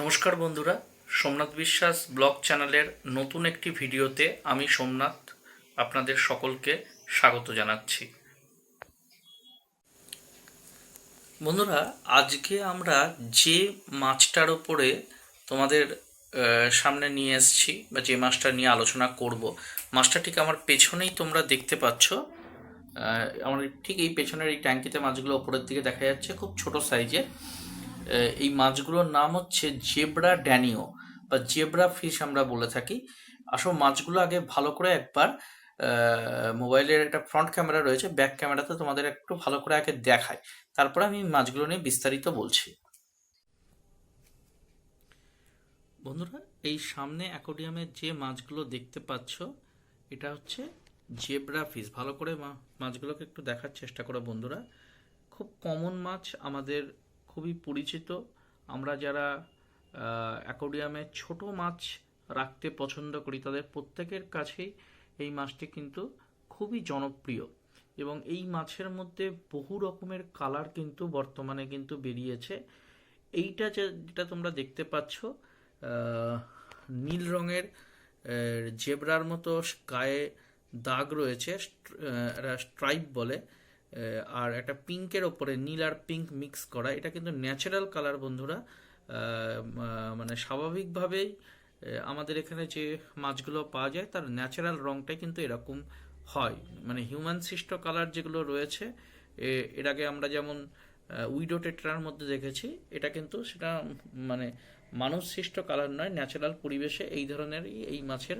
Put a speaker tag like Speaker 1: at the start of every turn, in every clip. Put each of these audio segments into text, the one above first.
Speaker 1: নমস্কার বন্ধুরা, সোমনাথ বিশ্বাস ব্লগ চ্যানেলের নতুন একটি ভিডিওতে আমি সোমনাথ আপনাদের সকলকে স্বাগত জানাচ্ছি। বন্ধুরা, আজকে আমরা যে মাছটার ওপরে তোমাদের সামনে নিয়ে এসেছি বা যে মাছটা নিয়ে আলোচনা করব, মাছটা ঠিক আমার পেছনেই তোমরা দেখতে পাচ্ছ। আমার ঠিক এই পেছনের এই ট্যাঙ্কিতে মাছগুলো ওপরের দিকে দেখা যাচ্ছে, খুব ছোট সাইজের এই মাছগুলোর নাম হচ্ছে জেব্রা ড্যানিও বা জেব্রা ফিশ আমরা বলে থাকি। আসলে মাছগুলো আগে ভালো করে একবার মোবাইলের একটা ফ্রন্ট ক্যামেরা রয়েছে, ব্যাক ক্যামেরাতে তোমাদের একটু ভালো করে আগে দেখায় তারপরে আমি মাছগুলো নিয়ে বিস্তারিত বলছি। বন্ধুরা, এই সামনে অ্যাকোরিয়ামের যে মাছগুলো দেখতে পাচ্ছ, এটা হচ্ছে জেব্রা ফিশ। ভালো করে মাছগুলোকে একটু দেখার চেষ্টা করো বন্ধুরা। খুব কমন মাছ আমাদের খুবই পরিচিত। আমরা যারা অ্যাকোরিয়ামে ছোট মাছ রাখতে পছন্দ করি, তাদের প্রত্যেকের কাছেই এই মাছটি কিন্তু খুবই জনপ্রিয়। এবং এই মাছের মধ্যে বহু রকমের কালার কিন্তু বর্তমানে কিন্তু বেরিয়েছে। এইটা যেটা তোমরা দেখতে পাচ্ছ নীল রঙের জেব্রার মতো গায়ে দাগ রয়েছে স্ট্রাইপ বলে। আর একটা পিঙ্কের ওপরে নীল আর পিঙ্ক মিক্স করা, এটা কিন্তু ন্যাচারাল কালার বন্ধুরা। মানে স্বাভাবিকভাবেই আমাদের এখানে যে মাছগুলো পাওয়া যায়, তার ন্যাচারাল রংটাই কিন্তু এরকম হয়। মানে হিউম্যান সৃষ্ট কালার যেগুলো রয়েছে এর আগে আমরা যেমন উইডো টেট্রার মধ্যে দেখেছি, এটা কিন্তু সেটা মানে মানুষ সৃষ্ট কালার নয় ন্যাচারাল পরিবেশে এই ধরনেরই এই মাছের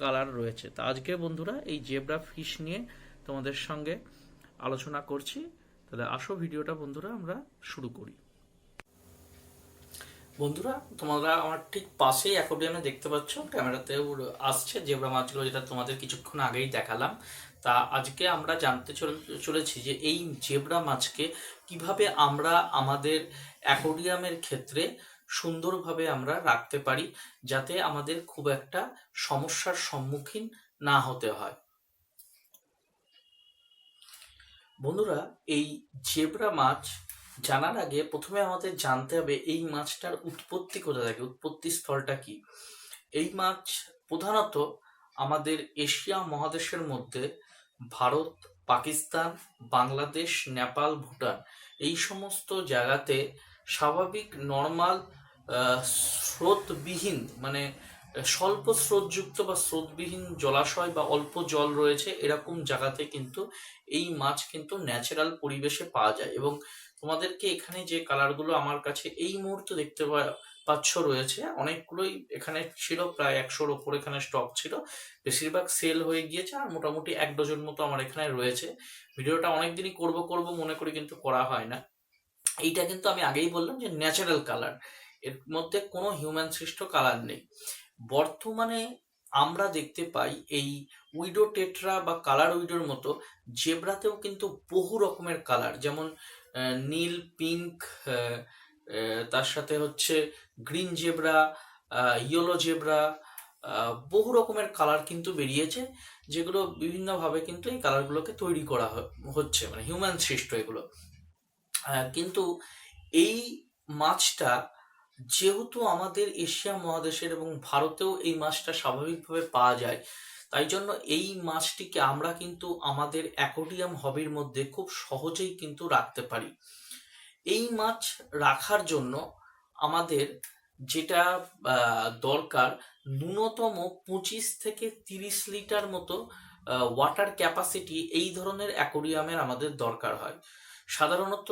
Speaker 1: কালার রয়েছে। তা আজকে বন্ধুরা, এই জেব্রা ফিশ নিয়ে তোমাদের সঙ্গে আলোচনা করছি, তাহলে আসো ভিডিওটা বন্ধুরা, আমরা শুরু করি। বন্ধুরা, তোমরা আমার ঠিক পাশেই অ্যাকোরিয়ামে দেখতে পাচ্ছ, ক্যামেরাতেও আসছে জেব্রা মাছগুলো, যেটা তোমাদের কিছুক্ষণ আগেই দেখালাম। তা আজকে আমরা জানতে চল- চলেছি যে এই জেব্রা মাছকে কীভাবে আমরা আমাদের অ্যাকোরিয়ামের ক্ষেত্রে সুন্দরভাবে আমরা রাখতে পারি, যাতে আমাদের খুব একটা সমস্যার সম্মুখীন না হতে হয়। বন্ধুরা, এই জেব্রা মাছ জানার আগে প্রথমে আমাদের জানতে হবে এই মাছটার উৎপত্তি কোথা থেকে, উৎপত্তি স্থলটা কি? এই মাছ প্রধানত আমাদের এশিয়া মহাদেশের মধ্যে ভারত, পাকিস্তান, বাংলাদেশ, নেপাল, ভুটান এই সমস্ত জায়গাতে স্বাভাবিক, নর্মাল স্রোতবিহীন মানে স্বল্প স্রোতযুক্ত বা স্রোতবিহীন জলাশয় বা অল্প জল রয়েছে, এরকম জায়গাতে কিন্তু এই মাছ কিন্তু ন্যাচারাল পরিবেশে পাওয়া যায়। এবং তোমাদেরকে এখানে যে কালারগুলো আমার কাছে এই মুহূর্তে দেখতে পাচ্ছ রয়েছে, অনেকগুলোই এখানে ছিল, প্রায় একশোর ওপর এখানে স্টক ছিল। বেশিরভাগ সেল হয়ে গিয়েছে আর মোটামুটি এক ডজন মতো আমার এখানে রয়েছে। ভিডিওটা অনেকদিনই করব করব মনে করি কিন্তু করা হয় না। এইটা কিন্তু আমি আগেই বললাম যে ন্যাচারাল কালারের মধ্যে কোনো হিউম্যান সৃষ্ট কালার নেই। বর্তমানে আমরা দেখতে পাই এই উইডো টেট্রা বা কালার উইডোর মতো জেব্রাতেও কিন্তু বহু রকমের কালার। যেমন নীল, পিঙ্ক তার সাথে হচ্ছে গ্রিন জেব্রা ইয়েলো জেব্রা বহু রকমের কালার কিন্তু বেরিয়েছে, যেগুলো বিভিন্নভাবে কিন্তু এই কালারগুলোকে তৈরি করা হচ্ছে মানে হিউম্যান সৃষ্ট এগুলো। কিন্তু এই মাছটা যেহেতু আমাদের এশিয়া মহাদেশের এবং ভারতেও এই মাছটা স্বাভাবিকভাবে পাওয়া যায়, তাই জন্য এই মাছটিকে আমরা কিন্তু আমাদের অ্যাকোরিয়াম হবির মধ্যে খুব সহজেই কিন্তু রাখতে পারি। এই মাছ রাখার জন্য আমাদের যেটা দরকার ন্যূনতম পঁচিশ থেকে তিরিশ লিটার মতো ওয়াটার ক্যাপাসিটি এই ধরনের অ্যাকোরিয়ামের আমাদের দরকার হয়। সাধারণত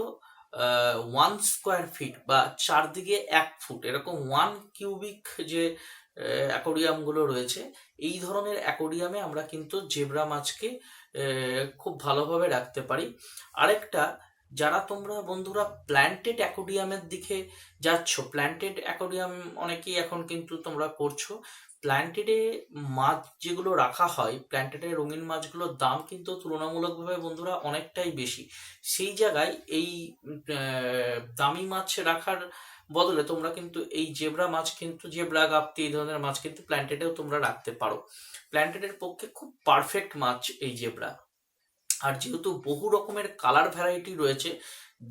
Speaker 1: ওয়ান স্কোয়ার ফিট বা চারদিকে এক ফুট এরকম ওয়ান কিউবিক যে অ্যাকোরিয়ামগুলো রয়েছে, এই ধরনের অ্যাকোরিয়ামে আমরা কিন্তু জেব্রা মাছকে খুব ভালোভাবে রাখতে পারি। আরেকটা যারা তোমরা বন্ধুরা প্ল্যান্টেড অ্যাকোরিয়ামের দিকে যাচ্ছ প্ল্যান্টেড অ্যাকোরিয়াম অনেকেই এখন কিন্তু তোমরা করছ। প্ল্যান্টেডে মাছ যেগুলো রাখা হয় প্ল্যান্টেডের রঙিন মাছগুলোর দাম কিন্তু তুলনামূলকভাবে বন্ধুরা অনেকটাই বেশি। সেই জায়গায় এই দামি মাছ রাখার বদলে তোমরা কিন্তু এই জেব্রা মাছ কিন্তু, জেব্রা গাপ্তি এই ধরনের মাছ কিন্তু প্ল্যান্টেডেও তোমরা রাখতে পারো। প্ল্যান্টেডের পক্ষে খুব পারফেক্ট মাছ এই জেব্রা। আর যেহেতু বহু রকমের কালার ভ্যারাইটি রয়েছে,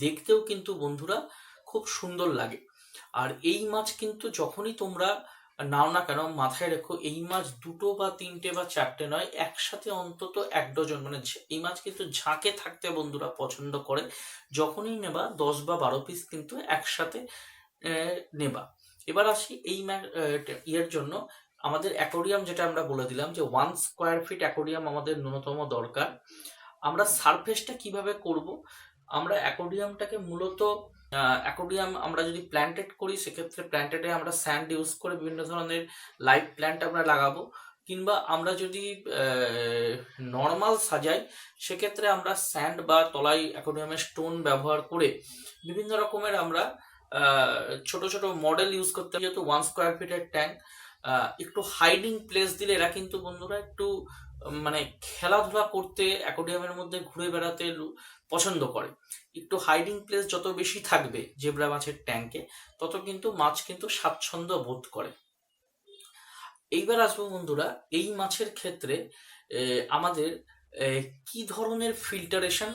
Speaker 1: দেখতেও কিন্তু বন্ধুরা খুব সুন্দর লাগে। আর এই মাছ কিন্তু যখনই তোমরা নাও না কেন, মাথায় রেখো, এই মাছ দুটো বা তিনটে বা চারটে নয়, একসাথে অন্তত এক ডজন মানে এই মাছ কিন্তু ঝাঁকে থাকতে বন্ধুরা পছন্দ করে, যখনই নেবা, দশ বা বারো পিস কিন্তু একসাথে নেবা। এবার আসি এই ইয়ের জন্য। আমাদের অ্যাকোরিয়াম যেটা আমরা বলে দিলাম যে ওয়ান স্কোয়ার ফিট অ্যাকোরিয়াম আমাদের ন্যূনতম দরকার। আমরা সারফেসটা কীভাবে করব? আমরা অ্যাকোরিয়ামটাকে মূলত অ্যাকোরিয়াম আমরা যদি প্ল্যান্টেড করি, সেক্ষেত্রে প্ল্যান্টেডে আমরা স্যান্ড ইউজ করে বিভিন্ন ধরনের লাইভ প্ল্যান্ট আমরা লাগাবো। কিংবা আমরা যদি নর্মাল সাজাই, সেক্ষেত্রে আমরা স্যান্ড বা তলায় অ্যাকোরিয়ামের স্টোন ব্যবহার করে বিভিন্ন রকমের আমরা ছোট ছোট মডেল ইউজ করতে যেহেতু ওয়ান স্কোয়ার ফিটের ট্যাঙ্ক একটু হাইডিং প্লেস দিলে এরা কিন্তু বন্ধুরা একটু মানে খেলাধুলা করতে অ্যাকোডিয়ামের মধ্যে ঘুরে বেড়াতে পছন্দ করে। একটু হাইডিং প্লেস যত বেশি থাকবে জেব্রা মাছের ট্যাঙ্কে তত কিন্তু মাছ কিন্তু স্বাচ্ছন্দ্য বোধ করে। এইবার আসব বন্ধুরা, এই মাছের ক্ষেত্রে আমাদের কি ধরনের ফিল্টারেশন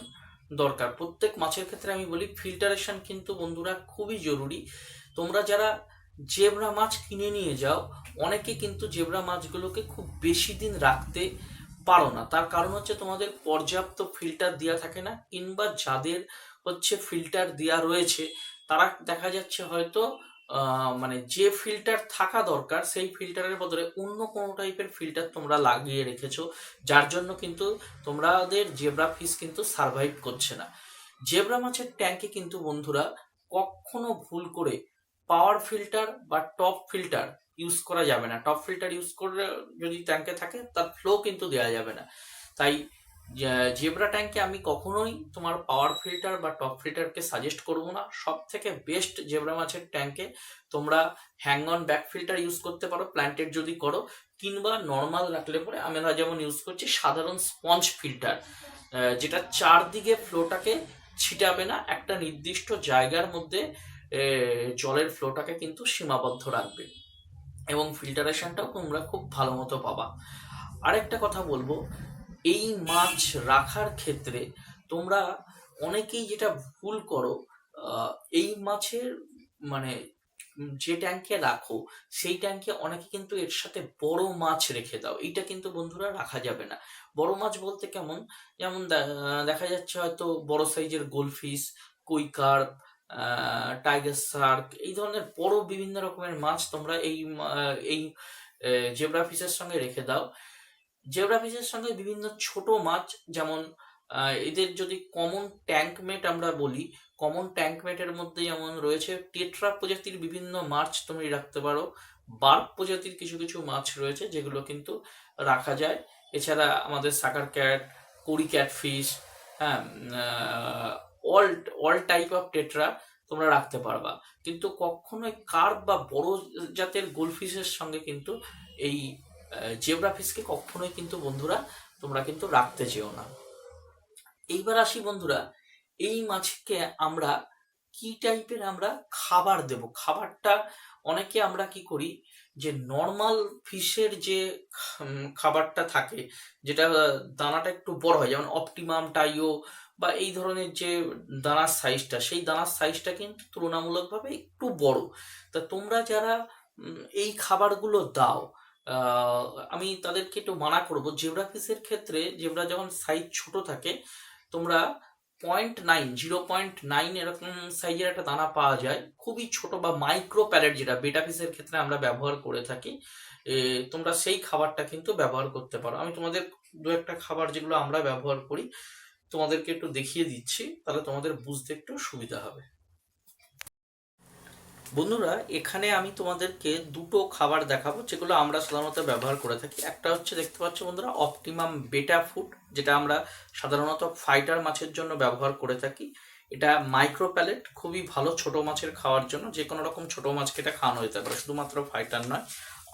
Speaker 1: দরকার? প্রত্যেক মাছের ক্ষেত্রে আমি বলি ফিল্টারেশন কিন্তু বন্ধুরা খুবই জরুরি। তোমরা যারা জেব্রা মাছ কিনে নিয়ে যাও, অনেকে কিন্তু জেব্রা মাছগুলোকে খুব বেশি দিন রাখতে পারো না। তার কারণ হচ্ছে তোমাদের পর্যাপ্ত ফিল্টার দেওয়া থাকে না, কিংবা যাদের হচ্ছে ফিল্টার দেওয়া রয়েছে, তারা দেখা যাচ্ছে হয়তো মানে যে ফিল্টার থাকা দরকার, সেই ফিল্টারের বদলে অন্য কোনো টাইপের ফিল্টার তোমরা লাগিয়ে রেখেছো, যার জন্য কিন্তু তোমাদের জেব্রা ফিস কিন্তু সার্ভাইভ করছে না। জেব্রা মাছের ট্যাঙ্কে কিন্তু বন্ধুরা, কখনো ভুল করে পাওয়ার ফিল্টার বা টপ ফিল্টার ইউজ করা যাবে না। টপ ফিল্টার ইউজ করে যদি ট্যাঙ্কে থাকে, তার ফ্লো কিন্তু দেওয়া যাবে না। তাই জেব্রা ট্যাঙ্কে আমি কখনোই তোমার পাওয়ার ফিল্টার বা টপ ফিল্টারকে সাজেস্ট করব না। সব থেকে বেস্ট জেব্রা মাছের ট্যাঙ্কে তোমরা hang on back filter use করতে পারো প্ল্যান্টেড যদি করো, কিংবা নর্মাল রাখলে পরে আমরা যেমন ইউজ করছি সাধারণ স্পঞ্জ ফিল্টার যেটা চারদিকে ফ্লোটাকে ছিটাবে না, একটা নির্দিষ্ট জায়গার মধ্যে জলের ফ্লোটাকে কিন্তু সীমাবদ্ধ রাখবে। এবং ফিল্টারেশনটাও তোমরা খুব ভালো মতো পাবা। আরেকটা কথা বলব, এই মাছ রাখার ক্ষেত্রে তোমরা অনেকেই যেটা ভুল করো এই মাছের মানে যে ট্যাঙ্কে রাখো, সেই ট্যাঙ্কে অনেকে কিন্তু এর সাথে বড় মাছ রেখে দাও। এইটা কিন্তু বন্ধুরা রাখা যাবে না। বড় মাছ বলতে কেমন? যেমন দেখা যাচ্ছে হয়তো বড় সাইজের গোলফিশ কই কার্প টাইগার শার্ক এই ধরনের বড় বিভিন্ন রকমের মাছ তোমরা এই এই জেব্রা ফিশের সঙ্গে রেখে দাও। জেব্রা ফিশের সঙ্গে বিভিন্ন ছোট মাছ যেমন এদের যদি কমন ট্যাঙ্কমেট আমরা বলি কমন ট্যাঙ্কমেটের মধ্যে যেমন রয়েছে টেট্রা প্রজাতির বিভিন্ন মাছ তুমি রাখতে পারো। বার্ক প্রজাতির কিছু কিছু মাছ রয়েছে যেগুলো কিন্তু রাখা যায়। এছাড়া আমাদের sucker cat cory cat fish হ্যাঁ all all type of tetra তোমরা রাখতে পারবা। কিন্তু কখনোই কার্প বা বড় জাতের গোলফিশের সঙ্গে কিন্তু এই জেব্রা ফিশকে কখনোই কিন্তু বন্ধুরা তোমরা কিন্তু রাখতে চেও না। এইবার আসি বন্ধুরা, এই মাছকে আমরা কি টাইপের আমরা খাবার দেব? খাবারটা অনেকে আমরা কি করি যে নর্মাল ফিশের যে খাবারটা থাকে, যেটা দানাটা একটু বড় হয়, যেমন অপটিমাম টাইও বা এই ধরনের যে দানার সাইজটা সেই দানার সাইজটা কিন্তু তুলনামূলকভাবে একটু বড়। তা তোমরা যারা এই খাবারগুলো দাও আমি তাদেরকে একটু মানা করব। জেব্রা ফিশের ক্ষেত্রে জেব্রা যখন সাইজ ছোট থাকে, তোমরা point nine zero point nine এরকম সাইজের একটা দানা পাওয়া যায়। খুবই ছোট বা মাইক্রো প্যালেট যেটা বেটা ফিসের ক্ষেত্রে আমরা ব্যবহার করে থাকি তোমরা সেই খাবারটা কিন্তু ব্যবহার করতে পারো। আমি তোমাদের দু একটা খাবার যেগুলো আমরা ব্যবহার করি তোমাদেরকে একটু দেখিয়ে দিচ্ছি, তাহলে তোমাদের বুঝতে একটু সুবিধা হবে। বন্ধুরা, এখানে আমি তোমাদেরকে দুটো খাবার দেখাবো, যেগুলো আমরা সাধারণত ব্যবহার করে থাকি। একটা হচ্ছে, দেখতে পাচ্ছ বন্ধুরা অপটিমাম বেটা ফুড যেটা আমরা সাধারণত ফাইটার মাছের জন্য ব্যবহার করে থাকি। এটা মাইক্রো প্যালেট খুবই ভালো ছোট মাছের খাওয়ার জন্য, যে কোনো রকম ছোট মাছকে এটা খাওয়ানো যেতে পারে, শুধুমাত্র ফাইটার নয়।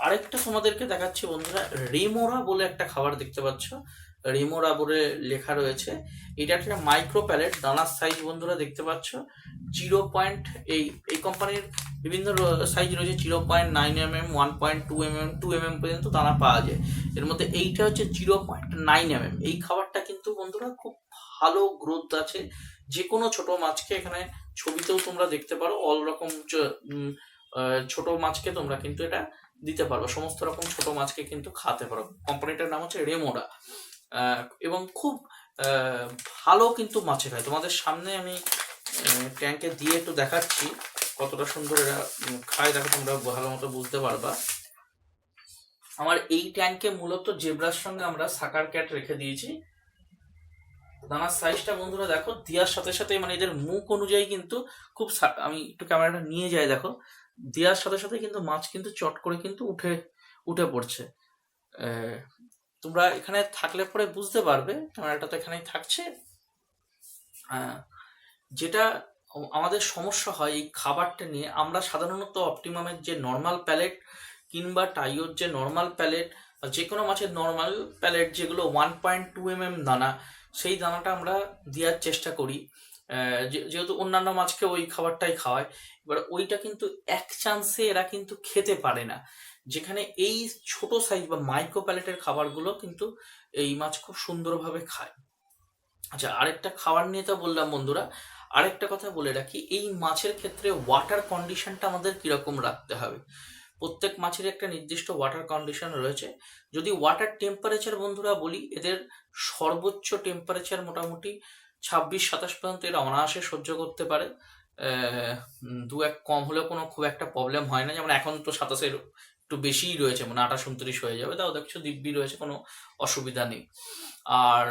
Speaker 1: আরেকটা তোমাদেরকে দেখাচ্ছি বন্ধুরা রেমোরা বলে একটা খাবার দেখতে পাচ্ছ। রেমোরা বলে লেখা রয়েছে। এটা একটা মাইক্রো প্যালেট দানার সাইজ বন্ধুরা দেখতে পাচ্ছ। জিরো পয়েন্ট এই এই কোম্পানির বিভিন্ন সাইজ রয়েছে। Zero point nine M M one point two M M two M M পর্যন্ত দানা পাওয়া যায়। এর মধ্যে এইটা হচ্ছে zero point nine M M এই খাবারটা কিন্তু বন্ধুরা খুব ভালো গ্রোথ আছে। যে কোনো ছোট মাছকে এখানে ছবিতেও তোমরা দেখতে পারো। অল রকম ছোট মাছকে তোমরা কিন্তু এটা দিতে পারো। সমস্ত রকম ছোট মাছকে কিন্তু খাওয়াতে পারো। কোম্পানিটার নাম হচ্ছে রেমোরা। এবং খুব ভালো কিন্তু মাছে খায়। তোমাদের সামনে আমি ট্যাঙ্কে দিয়ে একটু দেখাচ্ছি কতটা সুন্দর এরা খায়। দেখো তোমরা ভালো মতো বুঝতে পারবা। আমার এই ট্যাঙ্কে মূলত জেব্রার সঙ্গে আমরা সাকার ক্যাট রেখে দিয়েছি। দানার সাইজটা বন্ধুরা দেখো, দেওয়ার সাথে সাথে মানে এদের মুখ অনুযায়ী কিন্তু খুব আমি একটু ক্যামেরাটা নিয়ে যাই দেখো। দেওয়ার সাথে সাথে কিন্তু মাছ কিন্তু চট করে কিন্তু উঠে উঠে পড়ছে। তোমরা এখানে থাকলে পরে বুঝতে পারবে, ক্যামেরাটা তো এখানেই থাকছে। হ্যাঁ যেটা আমাদের সমস্যা হয় এই খাবারটা নিয়ে, আমরা সাধারণত অপটিমামের যে নর্মাল প্যালেট কিংবা টাইওর যে নর্মাল প্যালেট বা যে কোনো মাছের নর্মাল প্যালেট যেগুলো one point two M M দানা, সেই দানাটা আমরা দেওয়ার চেষ্টা করি। যেহেতু অন্যান্য মাছকে ওই খাবারটাই খাওয়ায়, এবার ওইটা কিন্তু এক চান্সে এরা কিন্তু খেতে পারে না। যেখানে এই ছোট সাইজ বা মাইক্রো প্যালেটের খাবারগুলো কিন্তু এই মাছ খুব সুন্দরভাবে খায়। আচ্ছা আরেকটা খাবার নিয়ে তো বললাম বন্ধুরা, আরেকটা কথা বলে রাখি, এই মাছের ক্ষেত্রে ওয়াটার কন্ডিশনটা আমাদের কীরকম রাখতে হবে? প্রত্যেক মাছের একটা নির্দিষ্ট ওয়াটার কন্ডিশন রয়েছে। যদি ওয়াটার টেম্পারেচার বন্ধুরা বলি, এদের সর্বোচ্চ টেম্পারেচার মোটামুটি ছাব্বিশ সাতাশ পর্যন্ত এরা অনায়াসে সহ্য করতে পারে। দু এক কম হলেও কোনো খুব একটা প্রবলেম হয় না। যেমন এখন তো সাতাশের একটু বেশিই রয়েছে মানে আঠাশ উনত্রিশ হয়ে যাবে, তাও দেখছ দিব্যি রয়েছে, কোনো অসুবিধা নেই। আর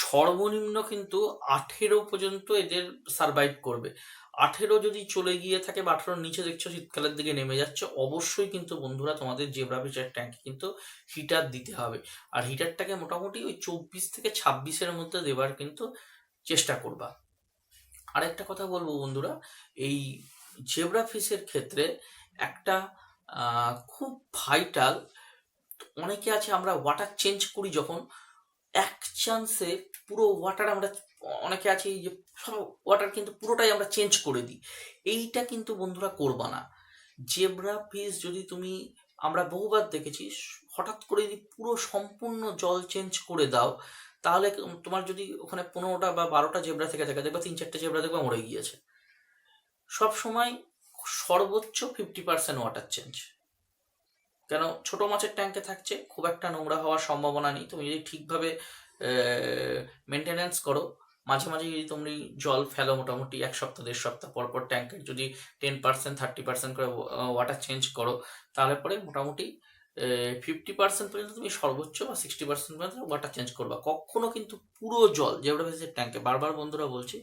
Speaker 1: সর্বনিম্ন কিন্তু আঠেরো পর্যন্ত এদের সারভাইভ করবে। আঠেরো যদি চলে গিয়ে থাকে বা আঠেরোর নিচে দেখছ শীতকালের দিকে নেমে যাচ্ছে, অবশ্যই কিন্তু বন্ধুরা তোমাদের জেব্রা ফিচার ট্যাঙ্কে কিন্তু হিটার দিতে হবে। আর হিটারটাকে মোটামুটি ওই চব্বিশ থেকে ছাব্বিশের মধ্যে দেওয়ার কিন্তু চেষ্টা করবা। আরেকটা কথা বলব বন্ধুরা, এই জেব্রা ফিশের ক্ষেত্রে একটা খুব ভাইটাল অনেকে আছে আমরা ওয়াটার চেঞ্জ করি যখন, এক চান্সে পুরো ওয়াটার আমরা অনেকে আছে যে সব ওয়াটার কিন্তু পুরোটাই আমরা চেঞ্জ করে দিই। এইটা কিন্তু বন্ধুরা করবা না। জেব্রা ফিশ যদি তুমি, আমরা বহুবার দেখেছি, হঠাৎ করে যদি পুরো সম্পূর্ণ জল চেঞ্জ করে দাও, তাহলে তোমার যদি ওখানে পনেরোটা বা বারোটা জেব্রা থেকে থাকে দেখবা তিন চারটে জেব্রা দেখবা মরে গিয়েছে। সব সময় সর্বোচ্চ ফিফটি পার্সেন্ট ওয়াটার চেঞ্জ কেন? ছোট মাছের ট্যাঙ্কে থাকছে, খুব একটা নোংরা হওয়ার সম্ভাবনা নেই। তুমি যদি ঠিকভাবে মেনটেনেন্স করো মাঝে মাঝে যদি তুমি জল ফেলো মোটামুটি এক সপ্তাহ, দেড় সপ্তাহ পর পর ট্যাঙ্কের যদি টেন পার্সেন্ট থার্টি পার্সেন্ট করে ওয়াটার চেঞ্জ করো, তাহলে পরে মোটামুটি ফিফটি পার্সেন্ট পর্যন্ত তুমি সর্বোচ্চ বা সিক্সটি পার্সেন্ট পর্যন্ত ওয়াটার চেঞ্জ করবা। কখনো কিন্তু পুরো জল, যেগুলো ভেসের ট্যাঙ্কে বারবার বন্ধুরা বলছি,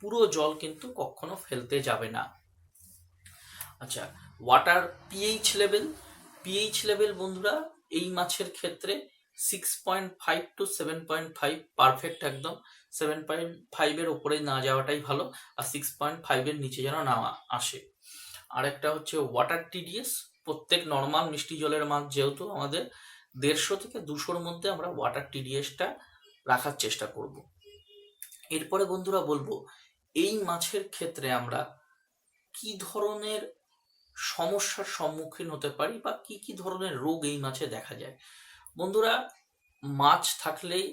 Speaker 1: পুরো জল কিন্তু কখনো ফেলতে যাবে না। আচ্ছা water pH level pH level বন্ধুরা, এই মাছের ক্ষেত্রে six point five to seven point five perfect একদম। সেভেন পয়েন্ট ফাইভের ওপরে না যাওয়াটাই ভালো আর সিক্স পয়েন্ট ফাইভের নিচে যেন না আসে। আরেকটা হচ্ছে ওয়াটার টিডিএস প্রত্যেক নর্মাল মিষ্টি জলের মাছ যেহেতু আমাদের দেড়শো থেকে দুশোর মধ্যে আমরা ওয়াটার টিডিএসটা রাখার চেষ্টা করব। এরপরে বন্ধুরা বলব, এই মাছের ক্ষেত্রে আমরা কি ধরনের সমস্যার সম্মুখীন হতে পারি বা কি কি ধরনের রোগ এই মাছে দেখা যায়? বন্ধুরা, মাছ থাকলেই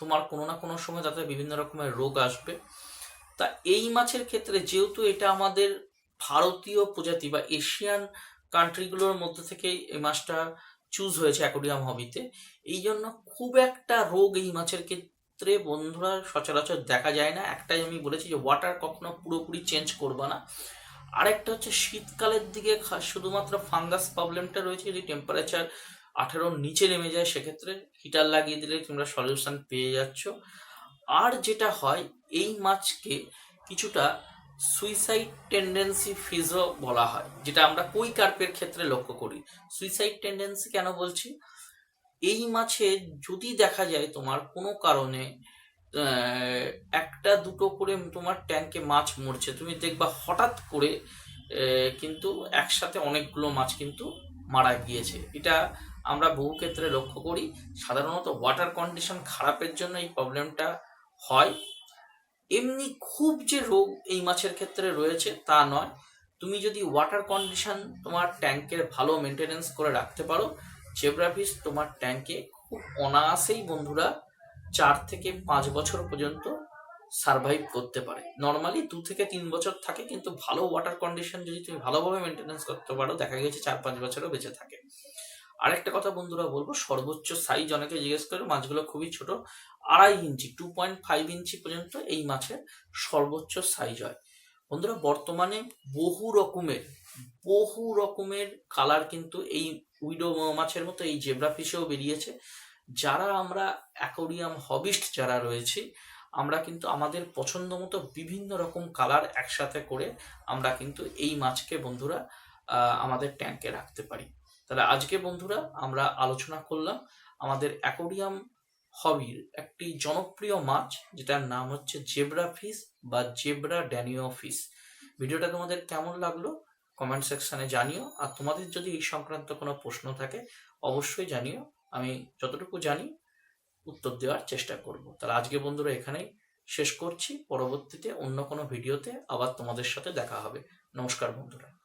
Speaker 1: তোমার কোনো না কোনো সময় তাতে বিভিন্ন রকমের রোগ আসবে। তা এই মাছের ক্ষেত্রে যেহেতু এটা আমাদের ভারতীয় প্রজাতি বা এশিয়ান কান্ট্রিগুলোর মধ্যে থেকে এই মাছটা চুজ হয়েছে অ্যাকোডিয়াম হবিতে এই জন্য খুব একটা রোগ এই মাছের ক্ষেত্রে বন্ধুরা সচরাচর দেখা যায় না। একটাই আমি বলেছি যে ওয়াটার কখনো পুরোপুরি চেঞ্জ করবা না। আরেকটা হচ্ছে শীতকালের দিকে শুধুমাত্র ফাঙ্গাস প্রবলেমটা রয়েছে, যদি টেম্পারেচার আঠেরোর নিচে নেমে যায়, সেক্ষেত্রে হিটার লাগিয়ে দিলে তোমরা সলিউশন পেয়ে যাচ্ছ। আর যেটা হয়, এই মাছকে কিছুটা সুইসাইড টেন্ডেন্সি ফিজও বলা হয়, যেটা আমরা কই কার্পের ক্ষেত্রে লক্ষ্য করি। সুইসাইড টেন্ডেন্সি কেন বলছি? এই মাছে যদি দেখা যায় তোমার কোনো কারণে একটা দুটো করে তোমার ট্যাঙ্কে মাছ মরছে, তুমি দেখবা হঠাৎ করে কিন্তু একসাথে অনেকগুলো মাছ কিন্তু মারা গিয়েছে। এটা আমরা বহু ক্ষেত্রে লক্ষ্য করি, সাধারণত ওয়াটার কন্ডিশন খারাপের জন্য এই প্রবলেমটা হয়। এমনি খুব যে রোগ এই মাছের ক্ষেত্রে রয়েছে তা নয়। তুমি যদি ওয়াটার কন্ডিশন তোমার ট্যাঙ্কের ভালো মেনটেনেন্স করে রাখতে পারো জেব্রাফিস তোমার ট্যাঙ্কে খুব অনায়াসেই বন্ধুরা চার থেকে পাঁচ বছর পর্যন্ত সারভাইভ করতে পারে। নর্মালি দু থেকে তিন বছর থাকে, কিন্তু ভালো ওয়াটার কন্ডিশন যদি তুমি ভালোভাবে মেনটেনেন্স করতে পারো, দেখা গেছে চার পাঁচ বছরও বেঁচে থাকে। আরেকটা কথা বন্ধুরা বলব, সর্বোচ্চ সাইজ অনেকে জিজ্ঞেস করে মাছগুলো খুবই ছোট, আড়াই inch two point five inch পর্যন্ত এই মাছের সর্বোচ্চ সাইজ হয়। বন্ধুরা, বর্তমানে বহু রকমের বহু রকমের কালার কিন্তু এই উইডো মাছের মতো, এই জেব্রা ফিশেও বেরিয়েছে। যারা আমরা অ্যাকোরিয়াম হবিস্ট যারা রয়েছি, আমরা কিন্তু আমাদের পছন্দ মতো বিভিন্ন রকম কালার একসাথে করে আমরা কিন্তু এই মাছকে বন্ধুরা আমাদের ট্যাঙ্কে রাখতে পারি। তাহলে আজকে বন্ধুরা আমরা আলোচনা করলাম আমাদের অ্যাকোরিয়াম হবির একটি জনপ্রিয় মাছ, যেটার নাম হচ্ছে জেব্রা ফিশ বা জেব্রা ড্যানিও ফিশ। ভিডিওটা তোমাদের কেমন লাগল কমেন্ট সেকশানে জানিও। আর তোমাদের যদি এই সংক্রান্ত কোনো প্রশ্ন থাকে, অবশ্যই জানিও। আমি যতটুকু জানি, উত্তর দেওয়ার চেষ্টা করব। তাহলে আজকে বন্ধুরা এখানেই শেষ করছি। পরবর্তীতে অন্য কোনো ভিডিওতে আবার তোমাদের সাথে দেখা হবে। নমস্কার বন্ধুরা।